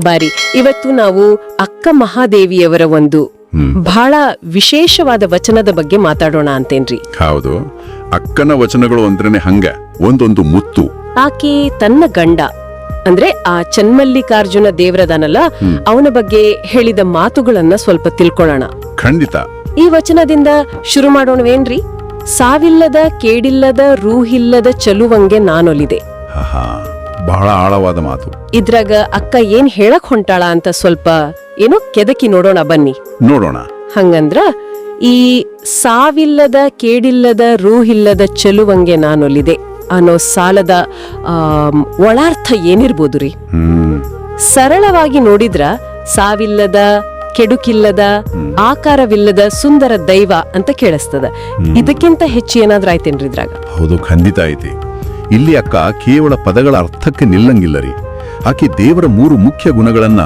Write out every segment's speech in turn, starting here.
ಬರಿ. ಇವತ್ತು ನಾವು ಅಕ್ಕ ಮಹಾದೇವಿಯವರ ಒಂದು. ಬಹಳ ವಿಶೇಷವಾದ ವಚನದ ಬಗ್ಗೆ ಮಾತಾಡೋಣ ಅಂತೇನ್ರಿ. ಹೌದು. ಅಕ್ಕನ ವಚನಗಳು ಅಂದ್ರೇನೆ ಹಂಗ ಒಂದೊಂದು ಮುತ್ತು. ಆಕೆ ತನ್ನ ಗಂಡ ಅಂದ್ರೆ ಆ ಚನ್ಮಲ್ಲಿಕಾರ್ಜುನ ದೇವರದನಲ್ಲ ಅವನ ಬಗ್ಗೆ ಹೇಳಿದ ಮಾತುಗಳನ್ನ ಸ್ವಲ್ಪ ತಿಳ್ಕೊಳ್ಳೋಣ. ಖಂಡಿತ. ಈ ವಚನದಿಂದ ಶುರು ಮಾಡೋಣವೇನ್ರಿ? ಸಾವಿಲ್ಲದ ಕೇಡಿಲ್ಲದ ರೂಹಿಲ್ಲದ ಚಲುವಂಗೆ ನಾನೊಲಿದೆ. ಬಹಳ ಆಳವಾದ ಮಾತು. ಇದ್ರಾಗ ಅಕ್ಕ ಏನ್ ಹೇಳಕ್ ಹೊಂಟಾಳ ಅಂತ ಸ್ವಲ್ಪ ಏನೋ ಕೆದಕಿ ನೋಡೋಣ ಬನ್ನಿ. ನೋಡೋಣ. ಹಂಗಂದ್ರ ಈ ಸಾವಿಲ್ಲದ ಕೇಡಿಲ್ಲದ ರೂಹಿಲ್ಲದ ಚೆಲುವಂಗೆ ನಾನೊಲಿದೆ ಅನ್ನೋ ಸಾಲದ ಒಳಾರ್ಥ ಏನಿರ್ಬೋದು ರೀ? ಸರಳವಾಗಿ ನೋಡಿದ್ರ ಸಾವಿಲ್ಲದ ಕೆಡುಕಿಲ್ಲದ ಆಕಾರವಿಲ್ಲದ ಸುಂದರ ದೈವ ಅಂತ ಕೇಳಿಸ್ತದ. ಇದಕ್ಕಿಂತ ಹೆಚ್ಚು ಏನಾದ್ರೂ ಆಯ್ತೇನ್ರಿ ಇದ್ರಾಗ? ಹೌದು ಖಂಡಿತ ಐತಿ. ಇಲ್ಲಿ ಅಕ್ಕ ಕೇವಲ ಪದಗಳ ಅರ್ಥಕ್ಕೆ ನಿಲ್ಲಂಗಿಲ್ಲ ರೀ ಆಕೆ ದೇವರ ಮೂರು ಮುಖ್ಯ ಗುಣಗಳನ್ನ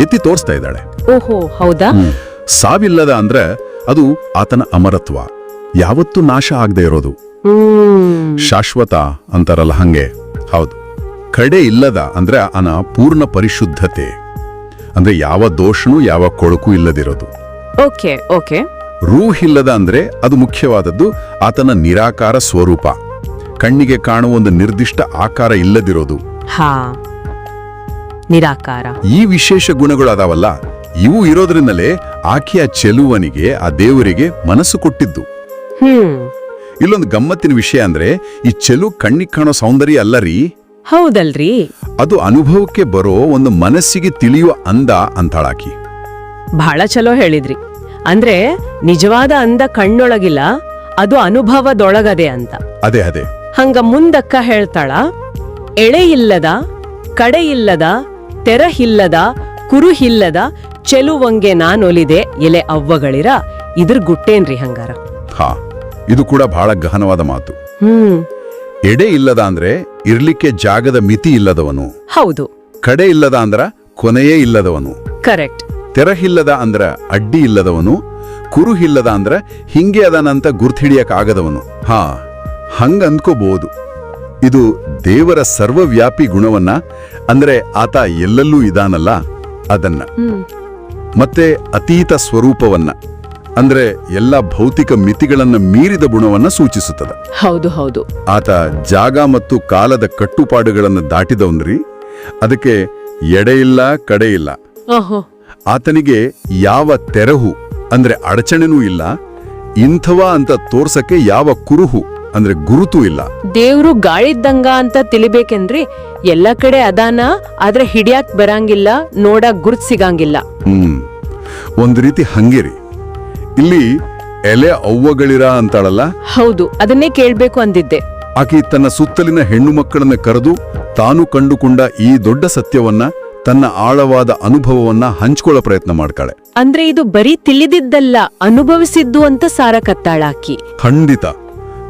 ಎತ್ತಿ ತೋರಿಸ್ತಾ ಇದ್ದಾಳೆ. ಓಹೋ ಹೌದಾ? ಸಾವಿಲ್ಲದ ಅಂದ್ರೆ ಅದು ಆತನ ಅಮರತ್ವ. ಯಾವತ್ತೂ ನಾಶ ಆಗದೆ ಇರೋದು. ಶಾಶ್ವತ ಅಂತಾರಲ್ಲ ಹಂಗೆ. ಹೌದು. ಕಡೆ ಇಲ್ಲದ ಅಂದ್ರೆ ಅನ ಪೂರ್ಣ ಪರಿಶುದ್ಧತೆ. ಅಂದ್ರೆ ಯಾವ ದೋಷನೂ ಯಾವ ಕೊಳಕು ಇಲ್ಲದಿರೋದು. Okay okay. ರೂಹ್ ಇಲ್ಲದ ಅಂದ್ರೆ ಅದು ಮುಖ್ಯವಾದದ್ದು ಆತನ ನಿರಾಕಾರ ಸ್ವರೂಪ. ಕಣ್ಣಿಗೆ ಕಾಣುವ ಒಂದು ನಿರ್ದಿಷ್ಟ ಆಕಾರ ಇಲ್ಲದಿರೋದು. ಹಾ ನಿರಾಕಾರ. ಈ ವಿಶೇಷ ಗುಣಗಳು ಅದಾವಲ್ಲ ಇವು ಇರೋದ್ರಿಂದಲೇ ಆಕೆಯ ಚೆಲುವನಿಗೆ ಆ ದೇವರಿಗೆ ಮನಸ್ಸು ಕೊಟ್ಟಿದ್ದು. ಹ್ಮ್. ಇಲ್ಲೊಂದು ಗಮ್ಮತ್ತಿನ ವಿಷಯ ಅಂದ್ರೆ ಈ ಚೆಲು ಕಣ್ಣಿಗೆ ಕಾಣೋ ಸೌಂದರ್ಯ ಅಲ್ಲ ರೀ? ಹೌದಲ್ರಿ. ಅದು ಅನುಭವಕ್ಕೆ ಬರೋ ಒಂದು ಮನಸ್ಸಿಗೆ ತಿಳಿಯುವ ಅಂದ ಅಂತಾಳಾಕಿ. ಬಹಳ ಚಲೋ ಹೇಳಿದ್ರಿ. ಅಂದ್ರೆ ನಿಜವಾದ ಅಂದ ಕಣ್ಣೊಳಗಿಲ್ಲ ಅದು ಅನುಭವದೊಳಗದೆ ಅಂತ. ಅದೇ ಅದೇ. ಹಂಗ ಮುಂದಕ್ಕ ಹೇಳ್ತಾಳ ಎಳೆಯಿಲ್ಲದ ಇಲ್ಲದ ತೆರಹಿಲ್ಲದ ಕುರುಹಿಲ್ಲದ ಚೆಲುವಂಗೆ ನಾನೊಲಿದೆ ಎಲೆ ಅವ್ವಗಳಿರ ಇದ್ರ ಗುಟ್ಟೇನ್ರಿ ಹಂಗಾರ? ಹಾ ಇದು ಕೂಡ ಬಹಳ ಗಹನವಾದ ಮಾತು. ಹ್ಮ್. ಎಡೆ ಇಲ್ಲದ ಅಂದ್ರೆ ಇರ್ಲಿಕ್ಕೆ ಜಾಗದ ಮಿತಿ ಇಲ್ಲದವನು. ಹೌದು. ಕಡೆ ಇಲ್ಲದ ಅಂದ್ರ ಕೊನೆಯೇ ಇಲ್ಲದವನು. ಕರೆಕ್ಟ್. ತೆರಹಿಲ್ಲದ ಅಂದ್ರ ಅಡ್ಡಿ ಇಲ್ಲದವನು. ಕುರುಹಿಲ್ಲದ ಅಂದ್ರ ಹಿಂಗೆ ಅದನಂತ ಗುರ್ತಿಡಿಯಕ್ಕಾಗದವನು ಹಾ ಹಂಗ ಅನ್ಕೋಬಹುದು ಇದು ದೇವರ ಸರ್ವವ್ಯಾಪಿ ಗುಣವನ್ನ ಅಂದ್ರೆ ಆತ ಎಲ್ಲೆಲ್ಲೂ ಇದಾನಲ್ಲ ಅದನ್ನ. ಮತ್ತೆ ಅತೀತ ಸ್ವರೂಪವನ್ನ ಅಂದ್ರೆ ಎಲ್ಲ ಭೌತಿಕ ಮಿತಿಗಳನ್ನ ಮೀರಿದ ಗುಣವನ್ನ ಸೂಚಿಸುತ್ತದೆ. ಹೌದು ಹೌದು. ಆತ ಜಾಗ ಮತ್ತು ಕಾಲದ ಕಟ್ಟುಪಾಡುಗಳನ್ನು ದಾಟಿದವನ್ರಿ ಅದಕ್ಕೆ ಎಡೆ ಇಲ್ಲ ಕಡೆ ಇಲ್ಲ ಓಹೋ. ಆತನಿಗೆ ಯಾವ ತೆರಹು ಅಂದ್ರೆ ಅಡಚಣೆನೂ ಇಲ್ಲ ಇಂಥವ ಅಂತ ತೋರ್ಸಕ್ಕೆ ಯಾವ ಕುರುಹು ಅಂದ್ರೆ ಗುರುತು ಇಲ್ಲ. ದೇವ್ರು ಗಾಳಿದ್ದಂಗ ಅಂತ ತಿಳಿಬೇಕೇನ್ರಿ ಎಲ್ಲ ಕಡೆ ಅದಾನ ಆದ್ರೆ ಹಿಡಿಯಾಕ್ ಬರಂಗಿಲ್ಲ ನೋಡ ಗುರುತ್ ಸಿಗಂಗಿಲ್ಲ. ಹ್ಮ್. ಒಂದ್ ರೀತಿ ಹಂಗೇರಿ. ಇಲ್ಲಿ ಎಲೆ ಅವ್ವಗಳಿರ ಅಂತಾಳಲ್ಲ? ಹೌದು ಅದನ್ನೇ ಕೇಳ್ಬೇಕು ಅಂದಿದ್ದೆ. ಆಕೆ ತನ್ನ ಸುತ್ತಲಿನ ಹೆಣ್ಣು ಮಕ್ಕಳನ್ನ ಕರೆದು ತಾನು ಕಂಡುಕೊಂಡ ಈ ದೊಡ್ಡ ಸತ್ಯವನ್ನ ತನ್ನ ಆಳವಾದ ಅನುಭವವನ್ನ ಹಂಚ್ಕೊಳ್ಳೋ ಪ್ರಯತ್ನ ಮಾಡ್ತಾಳೆ ಅಂದ್ರೆ ಇದು ಬರೀ ತಿಳಿದಿದ್ದಲ್ಲ ಅನುಭವಿಸಿದ್ದು ಅಂತ ಸಾರ ಕತ್ತಾಳಾಕಿ ಖಂಡಿತ.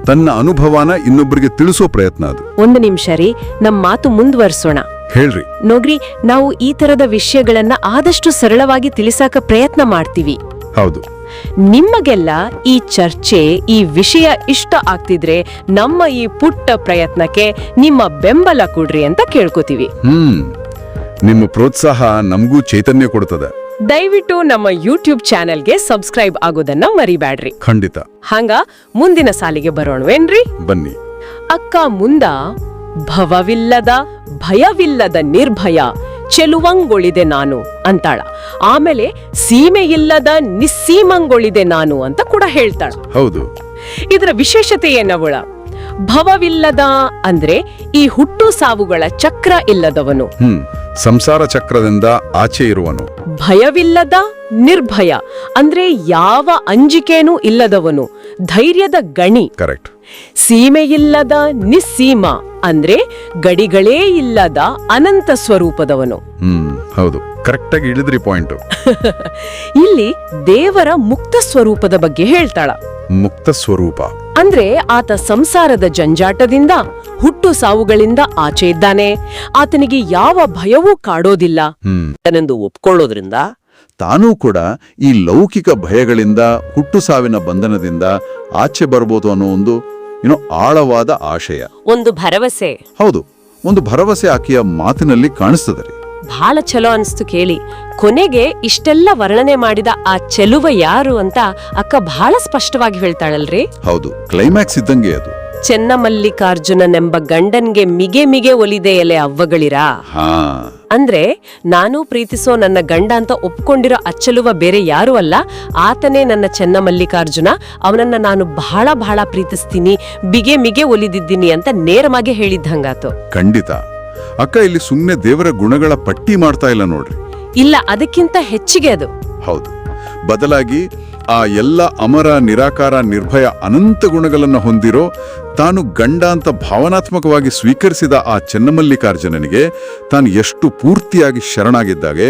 ತನ್ನ ಅನುಭವನ ಇನ್ನೊಬ್ಬರಿಗೆ ತಿಳಿಸೋ ಪ್ರಯತ್ನ ಅದು. ಒಂದು ನಿಮಿಷ ರೀ ನಮ್ಮ ಮಾತು ಮುಂದುವರಿಸೋಣ. ಹೇಳ್ರಿ. ನೋಡ್ರಿ ನಾವು ಈ ತರದ ವಿಷಯಗಳನ್ನ ಆದಷ್ಟು ಸರಳವಾಗಿ ತಿಳಿಸಾಕ ಪ್ರಯತ್ನ ಮಾಡ್ತೀವಿ. ಹೌದು. ನಿಮಗೆಲ್ಲ ಈ ಚರ್ಚೆ ಈ ವಿಷಯ ಇಷ್ಟ ಆಗ್ತಿದ್ರೆ ನಮ್ಮ ಈ ಪುಟ್ಟ ಪ್ರಯತ್ನಕ್ಕೆ ನಿಮ್ಮ ಬೆಂಬಲ ಕೊಡ್ರಿ ಅಂತ ಕೇಳ್ಕೊತೀವಿ. ಹ್ಮ್. ನಿಮ್ಮ ಪ್ರೋತ್ಸಾಹ ನಮಗೂ ಚೈತನ್ಯ ಕೊಡ್ತದೆ. ದಯವಿಟ್ಟು ನಮ್ಮ ಯೂಟ್ಯೂಬ್ ಚಾನೆಲ್ಗೆ ಸಬ್ಸ್ಕ್ರೈಬ್ ಆಗೋದನ್ನ ಮರಿಬ್ಯಾಡ್ರಿ. ಖಂಡಿತ. ಹಂಗ ಮುಂದಿನ ಸಾಲಿಗೆ ಬರೋಣವೇನ್ರಿ? ಬನ್ನಿ. ಅಕ್ಕ ಮುಂದ ಭವವಿಲ್ಲದ ಭಯವಿಲ್ಲದ ನಿರ್ಭಯ ಚೆಲುವಂಗೊಳಿದೆ ನಾನು ಅಂತಾಳ. ಆಮೇಲೆ ಸೀಮೆಯಿಲ್ಲದ ನಿಸ್ಸೀಮಂಗೊಳಿದೆ ನಾನು ಅಂತ ಕೂಡ ಹೇಳ್ತಾಳ. ಹೌದು. ಇದರ ವಿಶೇಷತೆ ಏನವಳ? ಭವವಿಲ್ಲದ ಅಂದ್ರೆ ಈ ಹುಟ್ಟು ಸಾವುಗಳ ಚಕ್ರ ಇಲ್ಲದವನು. ಸಂಸಾರ ಚಕ್ರದಿಂದ ಆಚೆ ಇರುವನು. ಭಯವಿಲ್ಲದ ನಿರ್ಭಯ ಅಂದ್ರೆ ಯಾವ ಅಂಜಿಕೆನೂ ಇಲ್ಲದವನು ಧೈರ್ಯದ ಗಣಿ. ಕರೆಕ್ಟ್ ಸೀಮೆಯಿಲ್ಲದ ನಿಸ್ಸೀಮ ಅಂದ್ರೆ ಗಡಿಗಳೇ ಇಲ್ಲದ ಅನಂತ ಸ್ವರೂಪದವನು. ಹ್ಮ್ ಹೌದು. ಕರೆಕ್ಟಾಗಿ ಇಳಿದ್ರಿ ಪಾಯಿಂಟ್ ಇಲ್ಲಿ ದೇವರ ಮುಕ್ತ ಸ್ವರೂಪದ ಬಗ್ಗೆ ಹೇಳ್ತಾಳ. ಮುಕ್ತ ಸ್ವರೂಪ. ಅಂದ್ರೆ ಆತ ಸಂಸಾರದ ಜಂಜಾಟದಿಂದ ಹುಟ್ಟು ಸಾವುಗಳಿಂದ ಆಚೆ ಇದ್ದಾನೆ. ಆತನಿಗೆ ಯಾವ ಭಯವೂ ಕಾಡೋದಿಲ್ಲ. ತನೆಂದು ಒಪ್ಕೊಳ್ಳೋದ್ರಿಂದ ತಾನೂ ಕೂಡ ಈ ಲೌಕಿಕ ಭಯಗಳಿಂದ ಹುಟ್ಟು ಸಾವಿನ ಬಂಧನದಿಂದ ಆಚೆ ಬರ್ಬೋದು ಅನ್ನೋ ಒಂದು ಏನೋ ಆಳವಾದ ಆಶಯ. ಒಂದು ಭರವಸೆ. ಹೌದು ಒಂದು ಭರವಸೆ ಆಕೆಯ ಮಾತಿನಲ್ಲಿ ಕಾಣಿಸ್ತದೆ ರೀ. ಬಹಳ ಚಲೋ ಅನಿಸ್ತು ಕೇಳಿ. ಕೊನೆಗೆ ಇಷ್ಟೆಲ್ಲ ವರ್ಣನೆ ಮಾಡಿದ ಆ ಚೆಲುವ ಯಾರು ಅಂತ ಅಕ್ಕ ಬಹಳ ಸ್ಪಷ್ಟವಾಗಿ ಹೇಳ್ತಾಳಲ್ರಿ. ಹೌದು ಕ್ಲೈಮ್ಯಾಕ್ಸ್ ಇದ್ದಂಗೆ ಅದು. ಚೆನ್ನಮಲ್ಲಿಕಾರ್ಜುನನೆಂಬ ಗಂಡನ್ಗೆ ಮಿಗೆ ಮಿಗೆ ಒಲಿದೆ ಎಲೆ ಅವ್ವಗಳಿರಾ? ಹಾ. ಅಂದ್ರೆ ನಾನು ಪ್ರೀತಿಸೋ ನನ್ನ ಗಂಡ ಅಂತ ಒಪ್ಕೊಂಡಿರೋ ಅಚ್ಚಲುವ ಬೇರೆ ಯಾರು ಅಲ್ಲ. ಆತನೇ ನನ್ನ ಚೆನ್ನಮಲ್ಲಿಕಾರ್ಜುನ. ಅವನನ್ನ ನಾನು ಬಹಳ ಬಹಳ ಪ್ರೀತಿಸ್ತೀನಿ ಬಿಗೆ ಮಿಗೆ ಒಲಿದಿದ್ದೀನಿ ಅಂತ ನೇರವಾಗಿ ಹೇಳಿದ್ದಂಗಾತು ಖಂಡಿತ. ಅಕ್ಕ ಇಲ್ಲಿ ಸುಮ್ಮನೆ ದೇವರ ಗುಣಗಳ ಪಟ್ಟಿ ಮಾಡ್ತಾ ಇಲ್ಲ ನೋಡ್ರಿ. ಇಲ್ಲ ಅದಕ್ಕಿಂತ ಹೆಚ್ಚಿಗೆ ಅದು. ಹೌದು. ಬದಲಾಗಿ ಆ ಎಲ್ಲ ಅಮರ ನಿರಾಕಾರ ನಿರ್ಭಯ ಅನಂತ ಗುಣಗಳನ್ನು ಹೊಂದಿರೋ ತಾನು ಗಂಡ ಅಂತ ಭಾವನಾತ್ಮಕವಾಗಿ ಸ್ವೀಕರಿಸಿದ ಆ ಚೆನ್ನಮಲ್ಲಿಕಾರ್ಜುನನಿಗೆ ತಾನು ಎಷ್ಟು ಪೂರ್ತಿಯಾಗಿ ಶರಣಾಗಿದ್ದಾಗೆ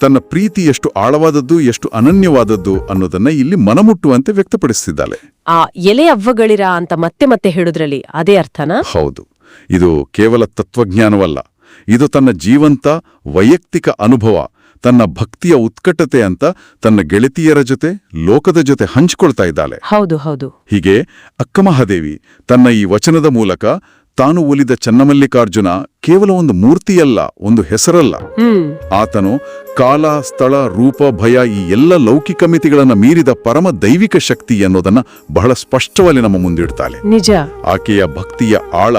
ತನ್ನ ಪ್ರೀತಿ ಎಷ್ಟು ಆಳವಾದದ್ದು ಎಷ್ಟು ಅನನ್ಯವಾದದ್ದು ಅನ್ನೋದನ್ನ ಇಲ್ಲಿ ಮನಮುಟ್ಟುವಂತೆ ವ್ಯಕ್ತಪಡಿಸುತ್ತಿದ್ದಾಳೆ ಆ ಎಲೆ ಅವ್ವಗಳಿರ ಅಂತ ಮತ್ತೆ ಮತ್ತೆ ಹೇಳುದ್ರಲ್ಲಿ ಅದೇ ಅರ್ಥನಾ? ಹೌದು. ಇದು ಕೇವಲ ತತ್ವಜ್ಞಾನವಲ್ಲ. ಇದು ತನ್ನ ಜೀವಂತ ವೈಯಕ್ತಿಕ ಅನುಭವ. ತನ್ನ ಭಕ್ತಿಯ ಉತ್ಕಟತೆ ಅಂತ ತನ್ನ ಗೆಳತಿಯರ ಜೊತೆ ಲೋಕದ ಜೊತೆ ಹಂಚಿಕೊಳ್ತಾ ಇದ್ದಾಳೆ. ಹೌದು ಹೌದು. ಹೀಗೆ ಅಕ್ಕಮಹಾದೇವಿ ತನ್ನ ಈ ವಚನದ ಮೂಲಕ ತಾನು ಒಲಿದ ಚನ್ನಮಲ್ಲಿಕಾರ್ಜುನ ಕೇವಲ ಒಂದು ಮೂರ್ತಿಯಲ್ಲ ಒಂದು ಹೆಸರಲ್ಲ. ಆತನು ಕಾಲ ಸ್ಥಳ ರೂಪ ಭಯ ಈ ಎಲ್ಲ ಲೌಕಿಕ ಮಿತಿಗಳನ್ನು ಮೀರಿದ ಪರಮ ದೈವಿಕ ಶಕ್ತಿ ಅನ್ನೋದನ್ನ ಬಹಳ ಸ್ಪಷ್ಟವಾಗಿ ನಮ್ಮ ಮುಂದಿಡ್ತಾಳೆ. ನಿಜ. ಆಕೆಯ ಭಕ್ತಿಯ ಆಳ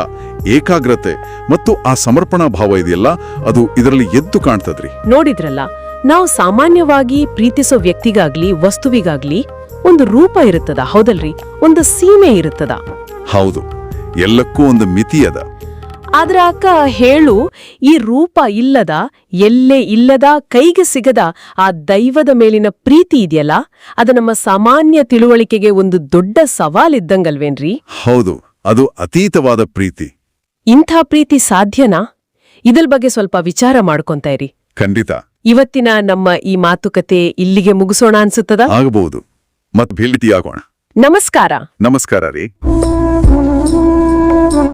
ಏಕಾಗ್ರತೆ ಮತ್ತು ಆ ಸಮರ್ಪಣಾ ಭಾವ ಇದೆಯಲ್ಲ ಅದು ಇದರಲ್ಲಿ ಎದ್ದು ಕಾಣ್ತದ್ರಿ. ನೋಡಿದ್ರಲ್ಲ ನಾವು ಸಾಮಾನ್ಯವಾಗಿ ಪ್ರೀತಿಸೋ ವ್ಯಕ್ತಿಗಾಗ್ಲಿ ವಸ್ತುವಿಗಾಗ್ಲಿ ಒಂದು ರೂಪ ಇರುತ್ತದ ಹೌದಲ್ರಿ? ಒಂದು ಸೀಮೆ ಇರುತ್ತದ. ಹೌದು. ಎಲ್ಲಕ್ಕೂ ಒಂದು ಮಿತಿ ಅದ. ಆದ್ರ ಅಕ್ಕ ಹೇಳು ಈ ರೂಪ ಇಲ್ಲದ ಎಲ್ಲೇ ಇಲ್ಲದ ಕೈಗೆ ಸಿಗದ ಆ ದೈವದ ಮೇಲಿನ ಪ್ರೀತಿ ಇದೆಯಲ್ಲ ಅದು ನಮ್ಮ ಸಾಮಾನ್ಯ ತಿಳುವಳಿಕೆಗೆ ಒಂದು ದೊಡ್ಡ ಸವಾಲಿದ್ದಂಗಲ್ವೇನ್ರಿ? ಹೌದು ಅದು ಅತೀತವಾದ ಪ್ರೀತಿ. ಇಂಥ ಪ್ರೀತಿ ಸಾಧ್ಯನಾ? ಇದ್ರ ಬಗ್ಗೆ ಸ್ವಲ್ಪ ವಿಚಾರ ಮಾಡ್ಕೊಂತ ಇರಿ. ಖಂಡಿತ. ಇವತ್ತಿನ ನಮ್ಮ ಈ ಮಾತುಕತೆ ಇಲ್ಲಿಗೆ ಮುಗಿಸೋಣ ಅನ್ಸುತ್ತದ? ಆಗಬಹುದು ಮತ್ ಭೇಟಿಯಾಗೋಣ. ನಮಸ್ಕಾರ. ನಮಸ್ಕಾರ ರೀ.